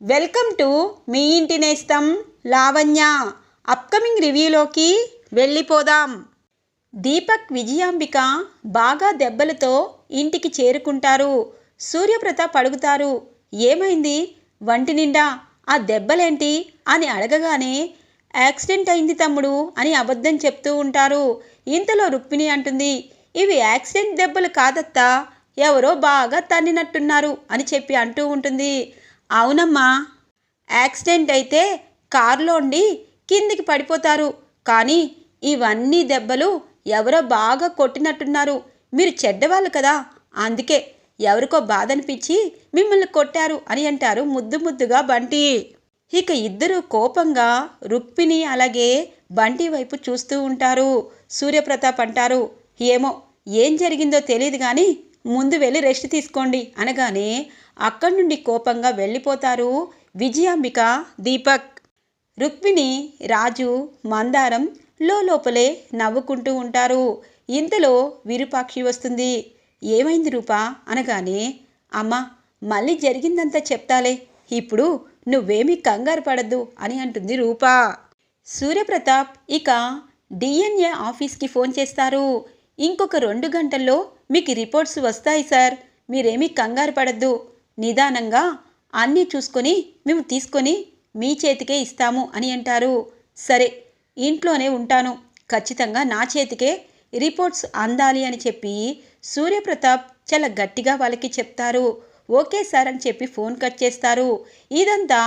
Welcome to me ఇంటి నేస్తం Lavanya. Upcoming రివ్యూలోకి వెళ్ళిపోదాం. దీపక్ విజయాంబిక బాగా దెబ్బలతో ఇంటికి చేరుకుంటారు. సూర్యప్రతాప్ అడుగుతారు ఏమైంది? వంటి నిండా? ఆ దెబ్బలేంటి? అని అడగగానే యాక్సిడెంట్ అయింది తమ్ముడు అని అబద్ధం చెప్తూ ఉంటారు. ఇంతలో రుక్మిణి అంటుంది ఇవి యాక్సిడెంట్ దెబ్బలు కాదత్తా ఎవరో బాగా తన్నినట్టున్నారు అని చెప్పి అంటూ ఉంటుంది. అవునమ్మా. యాక్సిడెంట్ అయితే కారులోండి కిందికి పడిపోతారు. కానీ ఇవన్నీ దెబ్బలు ఎవరో బాగా కొట్టినట్టున్నారు. మీరు చెడ్డవాళ్ళు కదా. అందుకే ఎవరికో బాధ అనిపించి మిమ్మల్ని కొట్టారు అని అంటారు ముద్దు ముద్దుగా బంటి. ఇక ఇద్దరు కోపంగా రుక్మిణి అలాగే బంటి వైపు చూస్తూ ఉంటారు. సూర్యప్రతాప్ అంటారు ఏమో ఏం జరిగిందో తెలియదు కానీ ముందు వెళ్ళి రెస్ట్ తీసుకోండి అనగానే అక్కడి నుండి కోపంగా వెళ్ళిపోతారు విజయాంబిక దీపక్. రుక్మిణి రాజు మందారం లోపలే నవ్వుకుంటూ ఉంటారు. ఇంతలో విరూపాక్షి వస్తుంది. ఏమైంది రూపా? అనగానే అమ్మా మళ్ళీ జరిగిందంతా చెప్తాలే. ఇప్పుడు నువ్వేమీ కంగారు పడద్దు అని అంటుంది రూపా. సూర్యప్రతాప్ ఇక డిఎన్ఏ ఆఫీస్కి ఫోన్ చేస్తారు. ఇంకొక రెండు గంటల్లో మీకు రిపోర్ట్స్ వస్తాయి సార్. మీరేమీ కంగారు పడద్దు. నిదానంగా అన్నీ చూసుకొని మేము తీసుకొని మీ చేతికే ఇస్తాము అని అంటారు. సరే ఇంట్లోనే ఉంటాను. ఖచ్చితంగా నా చేతికే రిపోర్ట్స్ అందాలి అని చెప్పి సూర్యప్రతాప్ చాలా గట్టిగా వాళ్ళకి చెప్తారు. ఓకే సార్ అని చెప్పి ఫోన్ కట్ చేస్తారు. ఇదంతా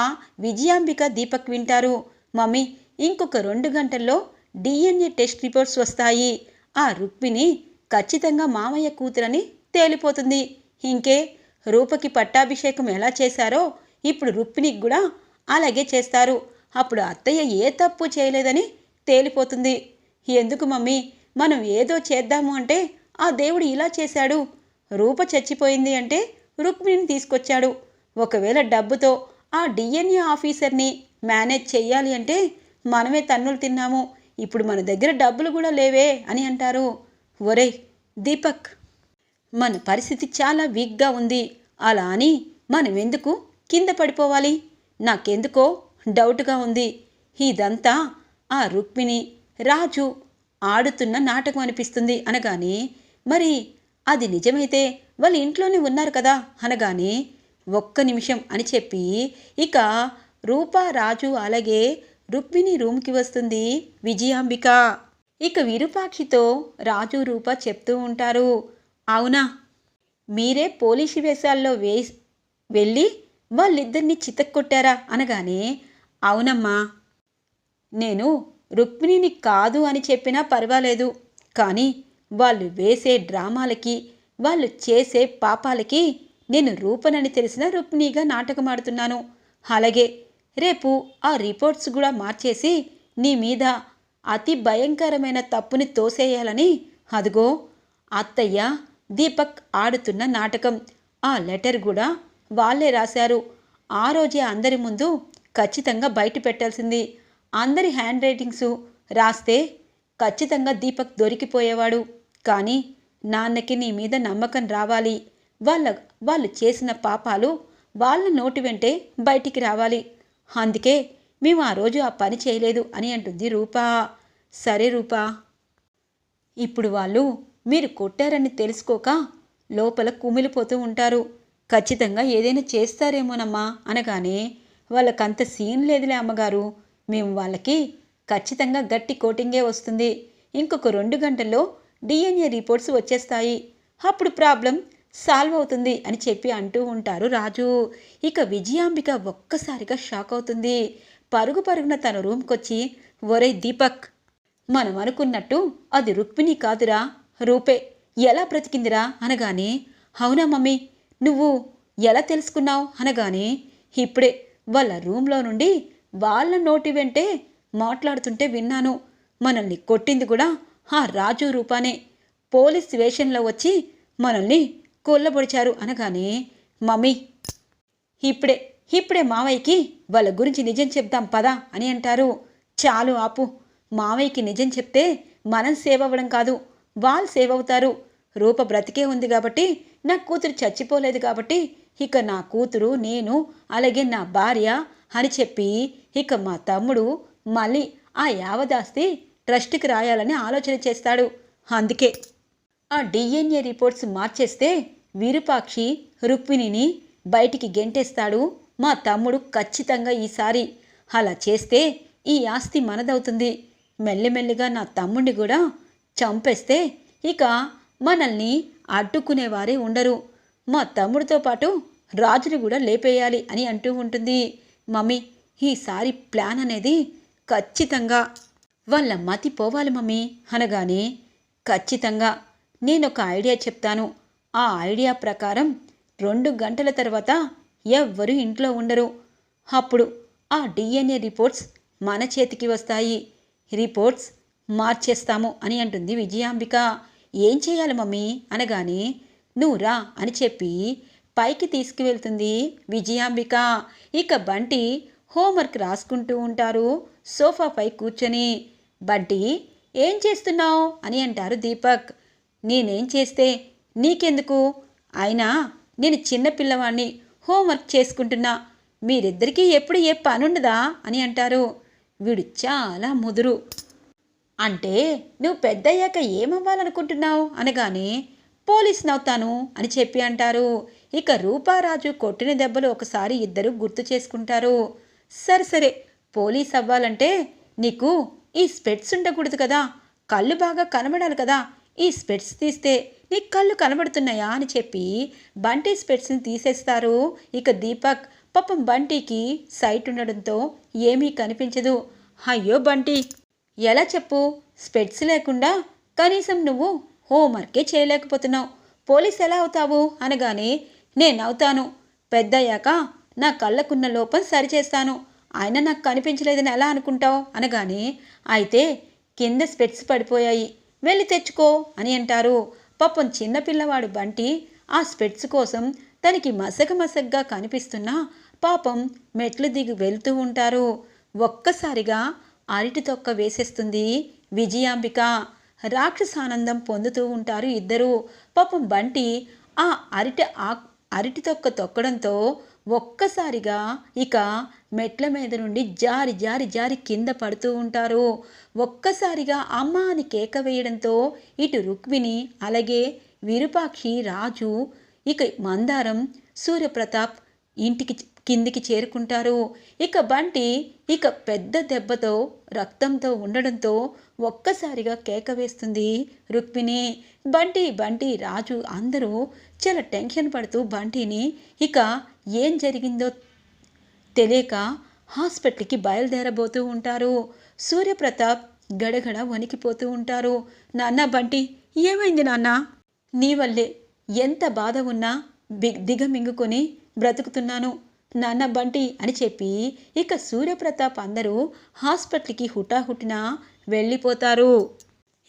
విజయాంబిక దీపక్ వింటారు. మమ్మీ ఇంకొక రెండు గంటల్లో డిఎన్ఏ టెస్ట్ రిపోర్ట్స్ వస్తాయి. ఆ రుక్మిణి ఖచ్చితంగా మామయ్య కూతురని తేలిపోతుంది. ఇంకే రూపకి పట్టాభిషేకం ఎలా చేశారో ఇప్పుడు రుక్మిణికి కూడా అలాగే చేస్తారు. అప్పుడు అత్తయ్య ఏ తప్పు చేయలేదని తేలిపోతుంది. ఎందుకు మమ్మీ? మనం ఏదో చేద్దాము అంటే ఆ దేవుడు ఇలా చేశాడు. రూప చచ్చిపోయింది అంటే రుక్మిణిని తీసుకొచ్చాడు. ఒకవేళ డబ్బుతో ఆ డిఎన్ఏ ఆఫీసర్ని మేనేజ్ చెయ్యాలి అంటే మనమే తన్నులు తిన్నాము. ఇప్పుడు మన దగ్గర డబ్బులు కూడా లేవే అని అంటారు. ఒరేయ్ దీపక్. మన పరిస్థితి చాలా వీక్గా ఉంది. అలా అని మనం ఎందుకు కింద పడిపోవాలి? నాకెందుకో డౌట్గా ఉంది. ఇదంతా ఆ రుక్మిణి రాజు ఆడుతున్న నాటకం అనిపిస్తుంది అనగానే మరి అది నిజమైతే వాళ్ళ ఇంట్లోనే ఉన్నారు కదా అనగానే ఒక్క నిమిషం అని చెప్పి ఇక రూపా రాజు అలాగే రుక్మిణి రూమ్కి వస్తుంది విజయాంబిక. ఇక విరూపాక్షితో రాజు రూప చెప్తూ ఉంటారు అవునా? మీరే పోలీసు వేషాల్లో వే వెళ్ళి వాళ్ళిద్దరిని చితక్కొట్టారా? అనగానే అవునమ్మా. నేను రుక్మిణిని కాదు అని చెప్పినా పర్వాలేదు. కానీ వాళ్ళు వేసే డ్రామాలకి వాళ్ళు చేసే పాపాలకి నేను రూపనని తెలిసిన రుక్మిణిగా నాటకమాడుతున్నాను. అలాగే రేపు ఆ రిపోర్ట్స్ కూడా మార్చేసి నీ మీద అతి భయంకరమైన తప్పుని తోసేయాలని అదుగో అత్తయ్య. దీపక్ ఆడుతున్న నాటకం. ఆ లెటర్ కూడా వాళ్ళే రాశారు. ఆ రోజే అందరి ముందు ఖచ్చితంగా బయట పెట్టాల్సింది. అందరి హ్యాండ్ రైటింగ్సు రాస్తే ఖచ్చితంగా దీపక్ దొరికిపోయేవాడు. కానీ నాన్నకి నీ మీద నమ్మకం రావాలి. వాళ్ళ వాళ్ళు చేసిన పాపాలు వాళ్ళ నోటి వెంటే బయటికి రావాలి. అందుకే మేము ఆ రోజు ఆ పని చేయలేదు అని అంటుంది రూపా. సరే రూపా. ఇప్పుడు వాళ్ళు మీరు కొట్టారని తెలుసుకోక లోపల కుమిలిపోతూ ఉంటారు. ఖచ్చితంగా ఏదైనా చేస్తారేమోనమ్మా అనగానే వాళ్ళకంత సీన్ లేదులే అమ్మగారు. మేము వాళ్ళకి ఖచ్చితంగా గట్టి కోటింగే వస్తుంది. ఇంకొక రెండు గంటల్లో డిఎన్ఏ రిపోర్ట్స్ వచ్చేస్తాయి. అప్పుడు ప్రాబ్లం సాల్వ్ అవుతుంది అని చెప్పి అంటూ ఉంటారు రాజు. ఇక విజయాంబిక ఒక్కసారిగా షాక్ అవుతుంది. పరుగు పరుగున తన రూమ్కొచ్చి ఒరే దీపక్ మనం అనుకున్నట్టు అది రుక్మిణి కాదురా. రూపే ఎలా బ్రతికిందిరా? అనగానే అవునా మమ్మీ నువ్వు ఎలా తెలుసుకున్నావు? అనగానే ఇప్పుడే వాళ్ళ రూమ్లో నుండి వాళ్ళ నోటి వెంటే మాట్లాడుతుంటే విన్నాను. మనల్ని కొట్టింది కూడా ఆ రాజు రూపానే. పోలీస్ స్టేషన్లో వచ్చి మనల్ని కొల్లబొడిచారు. అనగానే మమ్మీ ఇప్పుడే ఇప్పుడే మావయ్యకి వాళ్ళ గురించి నిజం చెప్దాం పదా అని అంటారు. చాలు ఆపు మావయ్యకి నిజం చెప్తే మనం సేవ్ అవ్వడం కాదు. వాళ్ళు సేవ్ అవుతారు. రూప బ్రతికే ఉంది కాబట్టి నా కూతురు చచ్చిపోలేదు కాబట్టి ఇక నా కూతురు నేను అలాగే నా భార్య అని చెప్పి ఇక మా తమ్ముడు మళ్ళీ ఆ యావదాస్తి ట్రస్ట్కి రాయాలని ఆలోచన చేస్తాడు. అందుకే ఆ డిఎన్ఏ రిపోర్ట్స్ మార్చేస్తే విరూపాక్షి రుక్మిణిని బయటికి గెంటేస్తాడు మా తమ్ముడు ఖచ్చితంగా ఈసారి. అలా చేస్తే ఈ ఆస్తి మనదవుతుంది. మెల్లిమెల్లిగా నా తమ్ముడిని కూడా చంపేస్తే ఇక మనల్ని అడ్డుకునేవారే ఉండరు. మా తమ్ముడితో పాటు రాజుని కూడా లేపేయాలి అని అంటూ ఉంటుంది. మమ్మీ ఈసారి ప్లాన్ అనేది ఖచ్చితంగా. వాళ్ళ మతి పోవాలి మమ్మీ అనగానే ఖచ్చితంగా. నేను ఒక ఐడియా చెప్తాను. ఆ ఐడియా ప్రకారం రెండు గంటల తర్వాత ఎవ్వరూ ఇంట్లో ఉండరు. అప్పుడు ఆ డిఎన్ఏ రిపోర్ట్స్ మన చేతికి వస్తాయి. రిపోర్ట్స్ మార్చేస్తాము అని అంటుంది విజయాంబిక. ఏం చేయాలి మమ్మీ? అనగానే నువ్వురా అని చెప్పి పైకి తీసుకువెళ్తుంది విజయాంబిక. ఇక బంటి హోంవర్క్ రాసుకుంటూ ఉంటారు సోఫాపై కూర్చొని. బంటి ఏం చేస్తున్నావు? అని అంటారు దీపక్. నేనేం చేస్తే నీకెందుకు? అయినా నేను చిన్న పిల్లవాడిని హోంవర్క్ చేసుకుంటున్నా. మీరిద్దరికీ ఎప్పుడు ఏ పనుండదా? అని అంటారు. వీడు చాలా ముదురు. అంటే నువ్వు పెద్దయ్యాక ఏమవ్వాలనుకుంటున్నావు? అనగానే పోలీస్ అవుతాను అని చెప్పి అంటారు. ఇక రూపారాజు కొట్టిన దెబ్బలు ఒకసారి ఇద్దరు గుర్తు చేసుకుంటారు. సరే సరే పోలీస్ అవ్వాలంటే నీకు ఈ స్పెట్స్ ఉండకూడదు కదా. కళ్ళు బాగా కనబడాలి కదా. ఈ స్పెట్స్ తీస్తే నీ కళ్ళు కనబడుతున్నాయా అని చెప్పి బంటి స్పెట్స్ని తీసేస్తారు. ఇక దీపక్ పాపం బంటికి సైట్ ఉండడంతో ఏమీ కనిపించదు. అయ్యో బంటి! ఎలా చెప్పు? స్పెట్స్ లేకుండా కనీసం నువ్వు హోంవర్కే చేయలేకపోతున్నావు. పోలీస్ ఎలా అవుతావు? అనగానే నేను అవుతాను. పెద్దయ్యాక నా కళ్ళకున్న లోపం సరిచేస్తాను. ఆయన నాకు కనిపించలేదని ఎలా అనుకుంటావు? అనగానే అయితే కింద స్పెట్స్ పడిపోయాయి. వెళ్ళి తెచ్చుకో అని అంటారు. పాపం చిన్నపిల్లవాడు బంటి ఆ స్పెట్స్ కోసం తనకి మసక మసగ్గా కనిపిస్తున్న పాపం మెట్లు దిగి వెళ్తూ ఉంటారు. ఒక్కసారిగా అరటి తొక్క వేసేస్తుంది. విజయాంబిక రాక్షసానందం పొందుతూ ఉంటారు ఇద్దరు. పాపం బంటి ఆ అరిటి ఆ అరిటి తొక్క తొక్కడంతో ఒక్కసారిగా ఇక మెట్ల మీద నుండి జారి జారి జారి కింద పడుతూ ఉంటారు. ఒక్కసారిగా అమ్మ అని కేక వేయడంతో ఇటు రుక్మిణి అలాగే విరూపాక్షి రాజు ఇక మందారం సూర్యప్రతాప్ ఇంటికి కిందికి చేరుకుంటారు. ఇక బంటి ఇక పెద్ద దెబ్బతో రక్తంతో ఉండడంతో ఒక్కసారిగా కేక వేస్తుంది రుక్మిణి. బంటి బంటి రాజు అందరూ చాలా టెన్షన్ పడుతూ బంటిని ఇక ఏం జరిగిందో తెలియక హాస్పిటల్కి బయలుదేరబోతూ ఉంటారు. సూర్యప్రతాప్ గడగడ వణికిపోతూ ఉంటారు. నాన్న బంటి ఏమైంది నాన్న? నీ వల్లే ఎంత బాధ ఉన్నా దిగమింగుకొని బ్రతుకుతున్నాను. నాన్న బంటి అని చెప్పి ఇక సూర్యప్రతాప్ అందరూ హాస్పిటల్కి హుటాహుటిన వెళ్ళిపోతారు.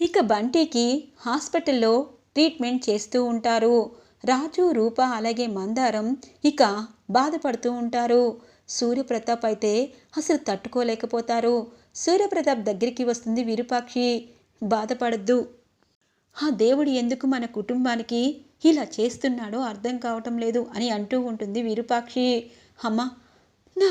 ఇక బంటికి హాస్పిటల్లో ట్రీట్మెంట్ చేస్తూ ఉంటారు. రాజు రూప అలాగే మందారం ఇక బాధపడుతూ ఉంటారు. సూర్యప్రతాప్ అయితే అసలు తట్టుకోలేకపోతారు. సూర్యప్రతాప్ దగ్గరికి వస్తుంది విరూపాక్షి. బాధపడద్దు. ఆ దేవుడు ఎందుకు మన కుటుంబానికి ఇలా చేస్తున్నాడో అర్థం కావటం లేదు అని అంటూ ఉంటుంది విరూపాక్షి. అమ్మ నా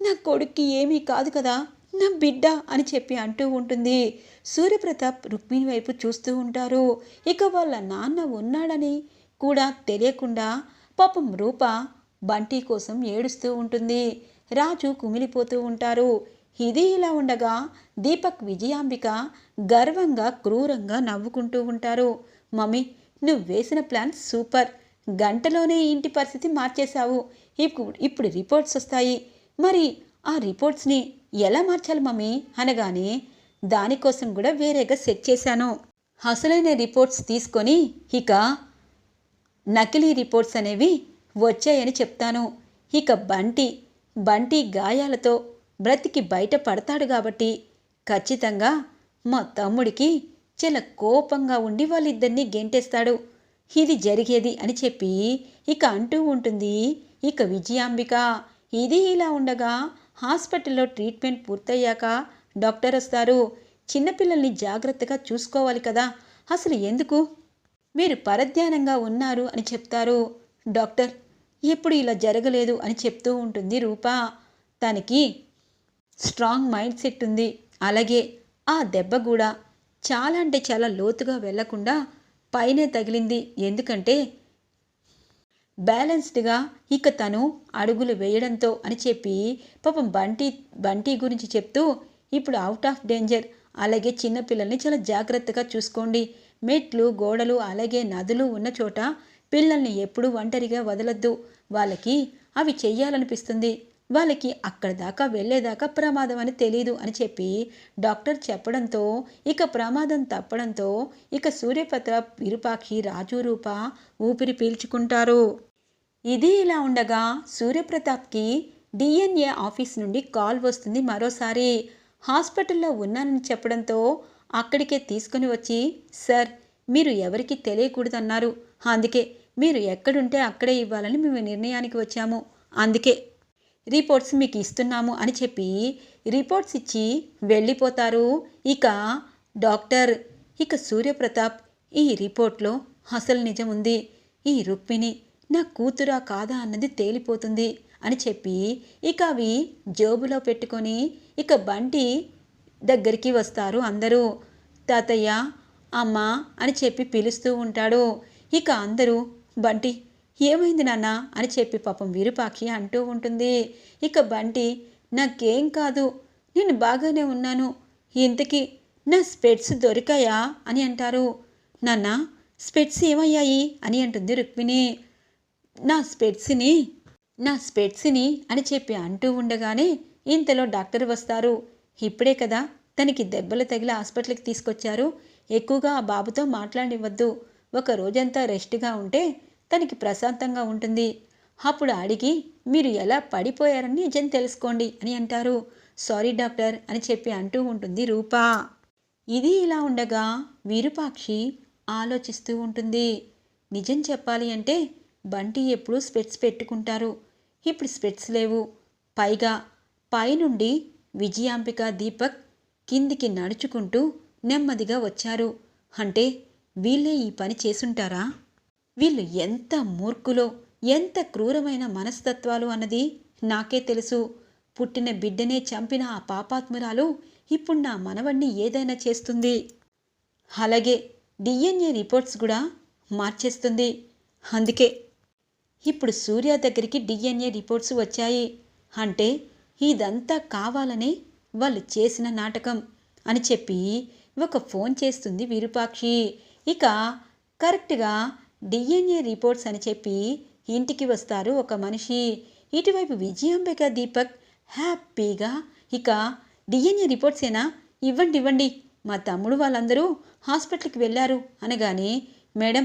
నా కొడుక్కి ఏమీ కాదు కదా నా బిడ్డ అని చెప్పి అంటూ ఉంటుంది. సూర్యప్రతాప్ రుక్మిణి వైపు చూస్తూ ఉంటారు. ఇక వాళ్ళ నాన్న ఉన్నాడని కూడా తెలియకుండా పాపం రూప బంటి కోసం ఏడుస్తూ ఉంటుంది. రాజు కుమిలిపోతూ ఉంటారు. ఇది ఇలా ఉండగా దీపక్ విజయాంబిక గర్వంగా క్రూరంగా నవ్వుకుంటూ ఉంటారు. మమ్మీ నువ్వు వేసిన ప్లాన్ సూపర్. గంటలోనే ఇంటి పరిస్థితి మార్చేశావు. ఇప్పుడు ఇప్పుడు రిపోర్ట్స్ వస్తాయి. మరి ఆ రిపోర్ట్స్ని ఎలా మార్చాలి మమ్మీ? అనగానే దానికోసం కూడా వేరేగా సెట్ చేశాను. అసలైన రిపోర్ట్స్ తీసుకొని ఇక నకిలీ రిపోర్ట్స్ అనేవి వచ్చాయని చెప్తాను. ఇక బంటి బంటి గాయాలతో బ్రతికి బయట పడతాడు కాబట్టి ఖచ్చితంగా మా తమ్ముడికి చాలా కోపంగా ఉండి వాళ్ళిద్దరినీ గెంటేస్తాడు. ఇది జరిగేది అని చెప్పి ఇక అంటూ ఉంటుంది. ఇక విజయాంబిక ఇది ఇలా ఉండగా హాస్పిటల్లో ట్రీట్మెంట్ పూర్తయ్యాక డాక్టర్ వస్తారు. చిన్నపిల్లల్ని జాగ్రత్తగా చూసుకోవాలి కదా. అసలు ఎందుకు? మీరు పరధ్యానంగా ఉన్నారు అని చెప్తారు డాక్టర్. ఎప్పుడు ఇలా జరగలేదు అని చెప్తూ ఉంటుంది రూప. తనకి స్ట్రాంగ్ మైండ్ సెట్ ఉంది. అలాగే ఆ దెబ్బ కూడా చాలా అంటే చాలా లోతుగా వెళ్ళకుండా పైనే తగిలింది. ఎందుకంటే బ్యాలెన్స్డ్గా ఇక తను అడుగులు వేయడంతో అని చెప్పి పాపం బంటి బంటి గురించి చెప్తూ ఇప్పుడు అవుట్ ఆఫ్ డేంజర్ అలాగే చిన్నపిల్లల్ని చాలా జాగ్రత్తగా చూసుకోండి. మెట్లు గోడలు అలాగే నదులు ఉన్న చోట పిల్లల్ని ఎప్పుడూ ఒంటరిగా వదలొద్దు. వాళ్ళకి అవి చెయ్యాలనిపిస్తుంది. వాళ్ళకి అక్కడ దాకా వెళ్ళేదాకా ప్రమాదం అని తెలీదు అని చెప్పి డాక్టర్ చెప్పడంతో ఇక ప్రమాదం తప్పడంతో ఇక సూర్యపత్ర విరూపాక్షి రాజు రూప ఊపిరి పీల్చుకుంటారు. ఇది ఇలా ఉండగా సూర్యప్రతాప్కి డిఎన్ఏ ఆఫీస్ నుండి కాల్ వస్తుంది మరోసారి. హాస్పిటల్లో ఉన్నానని చెప్పడంతో అక్కడికే తీసుకుని వచ్చి సార్ మీరు ఎవరికి తెలియకూడదన్నారు. అందుకే మీరు ఎక్కడుంటే అక్కడే ఇవ్వాలని మేము నిర్ణయానికి వచ్చాము. అందుకే రిపోర్ట్స్ మీకు ఇస్తున్నాము అని చెప్పి రిపోర్ట్స్ ఇచ్చి వెళ్ళిపోతారు. ఇక డాక్టర్ ఇక సూర్యప్రతాప్ ఈ రిపోర్ట్లో అసలు నిజం ఉంది. ఈ రుక్మిణి నా కూతురా కాదా అన్నది తేలిపోతుంది అని చెప్పి ఇక అవి జోబులో పెట్టుకొని ఇక బంటి దగ్గరికి వస్తారు అందరూ. తాతయ్య అమ్మ అని చెప్పి పిలుస్తూ ఉంటాడు. ఇక అందరూ బంటి ఏమైంది నాన్న అని చెప్పి పాపం విరూపాక్షి అంటూ ఉంటుంది. ఇక బంటి నాకేం కాదు నేను బాగానే ఉన్నాను. ఇంతకీ నా స్పెట్స్ దొరికాయా? అని అంటారు. నాన్న స్పెట్స్ ఏమయ్యాయి? అని అంటుంది రుక్మిణి. నా స్పెట్స్ని నా స్పెట్స్ని అని చెప్పి అంటూ ఉండగానే ఇంతలో డాక్టర్ వస్తారు. ఇప్పుడే కదా తనకి దెబ్బలు తగిలి హాస్పిటల్కి తీసుకొచ్చారు. ఎక్కువగా ఆ బాబుతో మాట్లాడివ్వద్దు. ఒక రోజంతా రెస్ట్గా ఉంటే తనకి ప్రశాంతంగా ఉంటుంది. అప్పుడు అడిగి మీరు ఎలా పడిపోయారని నిజం తెలుసుకోండి అని అంటారు. సారీ డాక్టర్ అని చెప్పి అంటూ ఉంటుంది రూపా. ఇది ఇలా ఉండగా విరూపాక్షి ఆలోచిస్తూ ఉంటుంది. నిజం చెప్పాలి అంటే బంటి ఎప్పుడు స్పెట్స్ పెట్టుకుంటారు. ఇప్పుడు స్పెట్స్ లేవు. పైగా పైనుండి విజయాంబిక దీపక్ కిందికి నడుచుకుంటూ నెమ్మదిగా వచ్చారు. అంటే వీళ్ళే ఈ పని చేసుంటారా? వీళ్ళు ఎంత మూర్ఖులో ఎంత క్రూరమైన మనస్తత్వాలు అన్నది నాకే తెలుసు. పుట్టిన బిడ్డనే చంపిన ఆ పాపాత్మురాలు ఇప్పుడు నా మనవణ్ణి ఏదైనా చేస్తుంది. అలాగే డిఎన్ఏ రిపోర్ట్స్ కూడా మార్చేస్తుంది. అందుకే ఇప్పుడు సూర్య దగ్గరికి డిఎన్ఏ రిపోర్ట్స్ వచ్చాయి. అంటే ఇదంతా కావాలని వాళ్ళు చేసిన నాటకం అని చెప్పి ఒక ఫోన్ చేస్తుంది విరూపాక్షి. ఇక కరెక్ట్గా డిఎన్ఏ రిపోర్ట్స్ అని చెప్పి ఇంటికి వస్తారు ఒక మనిషి. ఇటువైపు విజయాంబిక దీపక్ హ్యాపీగా ఇక డిఎన్ఏ రిపోర్ట్సేనా ఇవ్వండి ఇవ్వండి. మా తమ్ముడు వాళ్ళందరూ హాస్పిటల్కి వెళ్ళారు అనగానే మేడం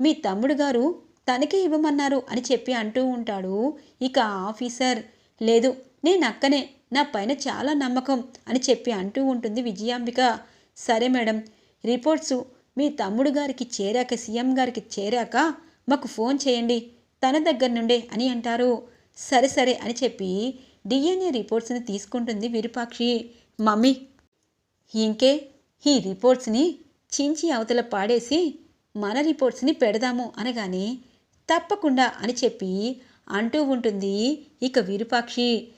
మీ తమ్ముడు గారు తనకే ఇవ్వమన్నారు అని చెప్పి అంటూ ఉంటాడు ఇక ఆఫీసర్. లేదు నేను అక్కనే నా పైన చాలా నమ్మకం అని చెప్పి అంటూ ఉంటుంది విజయాంబిక. సరే మేడం రిపోర్ట్స్ మీ తమ్ముడు గారికి చేరాక సీఎం గారికి చేరాక మాకు ఫోన్ చేయండి తన దగ్గర నుండే అని అంటారు. సరే సరే అని చెప్పి డిఎన్ఏ రిపోర్ట్స్ని తీసుకుంటుంది విరూపాక్షి. మమ్మీ ఇంకే ఈ రిపోర్ట్స్ని చించి అవతల పాడేసి మన రిపోర్ట్స్ని పెడదాము అనగానే తప్పకుండా అని చెప్పి అంటూ ఉంటుంది ఇక విరూపాక్షి.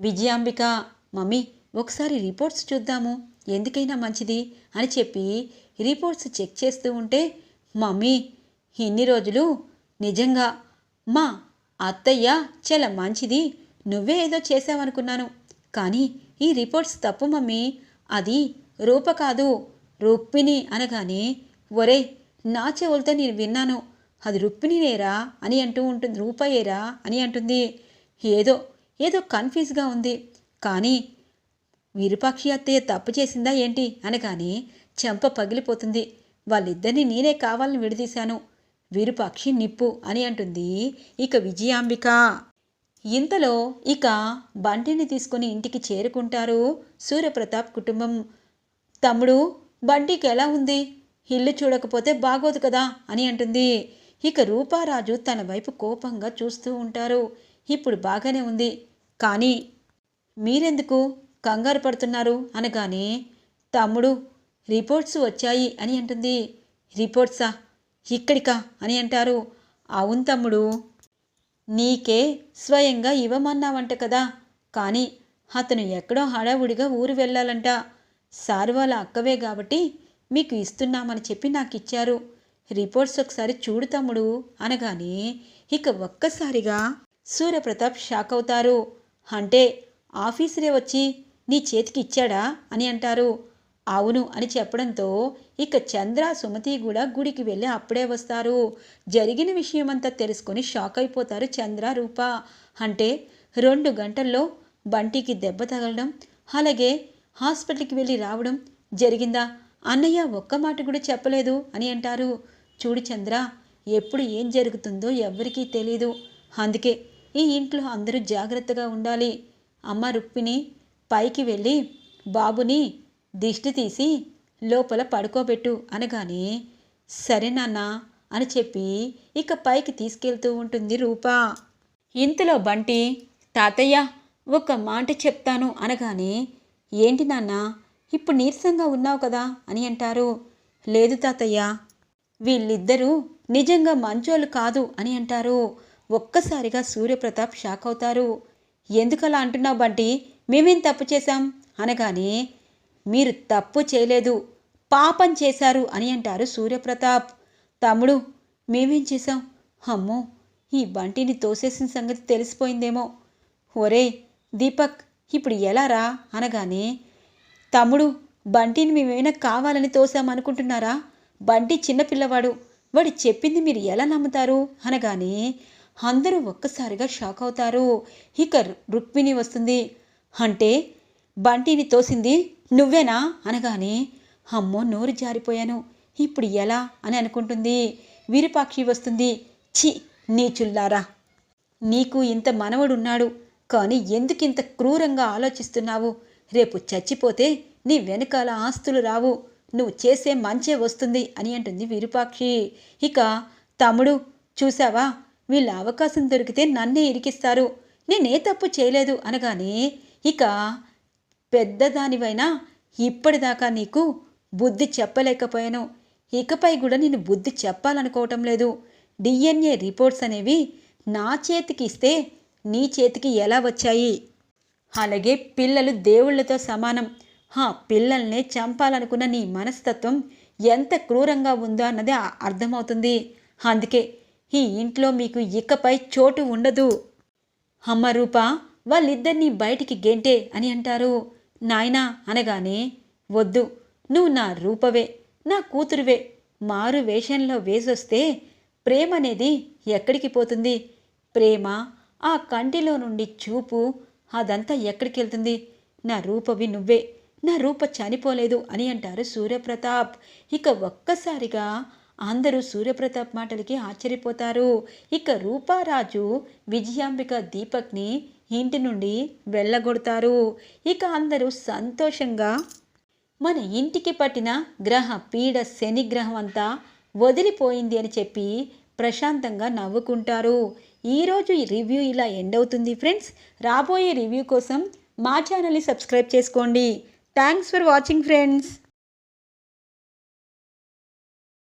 విజయాంబిక మమ్మీ ఒకసారి రిపోర్ట్స్ చూద్దాము. ఎందుకైనా మంచిది అని చెప్పి రిపోర్ట్స్ చెక్ చేస్తూ ఉంటే మమ్మీ ఇన్ని రోజులు నిజంగా మా అత్తయ్య చాలా మంచిది. నువ్వే ఏదో చేసావనుకున్నాను. కానీ ఈ రిపోర్ట్స్ తప్పు మమ్మీ. అది రూప కాదు రుక్మిణి అనగానే ఒరే నా చెవులతో నేను విన్నాను. అది రుక్మిణినేరా అని అంటూ ఉంటుంది రూపయేరా అని అంటుంది. ఏదో ఏదో కన్ఫ్యూజ్గా ఉంది. కానీ విరూపాక్షి అత్తయ్య తప్పు చేసిందా ఏంటి? అనగానే చెంప పగిలిపోతుంది. వాళ్ళిద్దరిని నేనే కావాలని విడదీశాను. విరూపాక్షి నిప్పు అని అంటుంది ఇక విజయాంబిక. ఇంతలో ఇక బంటిని తీసుకుని ఇంటికి చేరుకుంటారు సూర్యప్రతాప్ కుటుంబం. తమ్ముడు బంటికి ఎలా ఉంది? ఇల్లు చూడకపోతే బాగోదు కదా? అని అంటుంది. ఇక రూపారాజు తన వైపు కోపంగా చూస్తూ ఉంటారు. ఇప్పుడు బాగానే ఉంది. కానీ మీరెందుకు? కంగారు పడుతున్నారు అనగానే తమ్ముడు రిపోర్ట్స్ వచ్చాయి అని అంటుంది. రిపోర్ట్సా? ఇక్కడికా? అని అంటారు. అవును తమ్ముడు. నీకే స్వయంగా ఇవ్వమన్నావంట కదా. కానీ అతను ఎక్కడో హడావుడిగా ఊరు వెళ్ళాలంట. సార్ వాళ్ళ అక్కవే కాబట్టి మీకు ఇస్తున్నామని చెప్పి నాకు ఇచ్చారు రిపోర్ట్స్ ఒకసారి చూడు తమ్ముడు అనగానే ఇక ఒక్కసారిగా సూర్యప్రతాప్ షాక్ అవుతారు. అంటే ఆఫీసరే వచ్చి నీ చేతికి ఇచ్చాడా అని అంటారు. అవును అని చెప్పడంతో ఇక చంద్ర సుమతి కూడా గుడికి వెళ్ళి అప్పుడే వస్తారు. జరిగిన విషయమంతా తెలుసుకొని షాక్ అయిపోతారు చంద్ర రూప. అంటే రెండు గంటల్లో బంటికి దెబ్బ తగలడం అలాగే హాస్పిటల్కి వెళ్ళి రావడం జరిగిందా? అన్నయ్య ఒక్క మాట కూడా చెప్పలేదు అని అంటారు. చూడు చంద్ర ఎప్పుడు ఏం జరుగుతుందో ఎవ్వరికీ తెలీదు. అందుకే ఈ ఇంట్లో అందరూ జాగ్రత్తగా ఉండాలి. అమ్మ రుక్మిణి పైకి వెళ్ళి బాబుని దిష్టి తీసి లోపల పడుకోబెట్టు అనగానే సరే నాన్న అని చెప్పి ఇక పైకి తీసుకెళ్తూ ఉంటుంది రూప. ఇంతలో బంటి తాతయ్య ఒక మాట చెప్తాను అనగానే ఏంటి నాన్న ఇప్పుడు నీరసంగా ఉన్నావు కదా అని అంటారు. లేదు తాతయ్య వీళ్ళిద్దరూ నిజంగా మంచోళ్ళు కాదు అని అంటారు. ఒక్కసారిగా సూర్యప్రతాప్ షాక్ అవుతారు. ఎందుకలా అంటున్నావు బంటి? మేమేం తప్పు చేశాం? అనగానే మీరు తప్పు చేయలేదు పాపం చేశారు అని అంటారు సూర్యప్రతాప్. తమ్ముడు మేమేం చేశాం? అమ్మో ఈ బంటిని తోసేసిన సంగతి తెలిసిపోయిందేమో. ఒరే దీపక్ ఇప్పుడు ఎలా రా? అనగానే తమ్ముడు బంటిని మేమేమైనా కావాలని తోసామనుకుంటున్నారా బంటి చిన్నపిల్లవాడు వాడు చెప్పింది మీరు ఎలా నమ్ముతారు? అనగానే అందరూ ఒక్కసారిగా షాక్ అవుతారు. ఇక రుక్మిణి వస్తుంది. అంటే బంటిని తోసింది నువ్వేనా? అనగానే అమ్మో నోరు జారిపోయాను. ఇప్పుడు ఎలా? అని అనుకుంటుంది. విరుపాక్షి వస్తుంది. చి నీచుల్లారా నీకు ఇంత మనవడున్నాడు కానీ ఎందుకింత క్రూరంగా ఆలోచిస్తున్నావు? రేపు చచ్చిపోతే నీ వెనకాల ఆస్తులు రావు. నువ్వు చేసే మంచే వస్తుంది అని అంటుంది విరూపాక్షి. ఇక తమ్ముడు చూసావా వీళ్ళ అవకాశం దొరికితే నన్నే ఇరికిస్తారు. నేనే తప్పు చేయలేదు అనగానే ఇక పెద్దదానివైనా ఇప్పటిదాకా నీకు బుద్ధి చెప్పలేకపోయాను. ఇకపై కూడా నేను బుద్ధి చెప్పాలనుకోవటం లేదు. డిఎన్ఏ రిపోర్ట్స్ అనేవి నా చేతికి ఇస్తే నీ చేతికి ఎలా వచ్చాయి? అలాగే పిల్లలు దేవుళ్ళతో సమానం. హా పిల్లల్నే చంపాలనుకున్న నీ మనస్తత్వం ఎంత క్రూరంగా ఉందో అన్నది అర్థమవుతుంది. అందుకే ఈ ఇంట్లో మీకు ఇకపై చోటు ఉండదు. అమ్మ రూప వాళ్ళిద్దరినీ బయటికి గెంటే అని అంటారు. నాయనా అనగానే వద్దు నువ్వు నా రూపవే నా కూతురువే. మారు వేషంలో వేసొస్తే ప్రేమ అనేది ఎక్కడికి పోతుంది? ప్రేమ ఆ కంటిలో నుండి చూపు అదంతా ఎక్కడికి వెళ్తుంది నా రూపవి నువ్వే నా రూప చనిపోలేదు అని అంటారు సూర్యప్రతాప్. ఇక ఒక్కసారిగా అందరూ సూర్యప్రతాప్ మాటలకి ఆశ్చర్యపోతారు. ఇక రూపారాజు విజయాంబిక దీపక్ని ఇంటి నుండి వెళ్ళగొడతారు. ఇక అందరూ సంతోషంగా మన ఇంటికి పట్టిన గ్రహ పీడ శని గ్రహం అంతా వదిలిపోయింది అని చెప్పి ప్రశాంతంగా నవ్వుకుంటారు. ఈరోజు ఈ రివ్యూ ఇలా ఎండ్ అవుతుంది ఫ్రెండ్స్. రాబోయే రివ్యూ కోసం మా ఛానల్ని సబ్స్క్రైబ్ చేసుకోండి. Thanks for watching friends.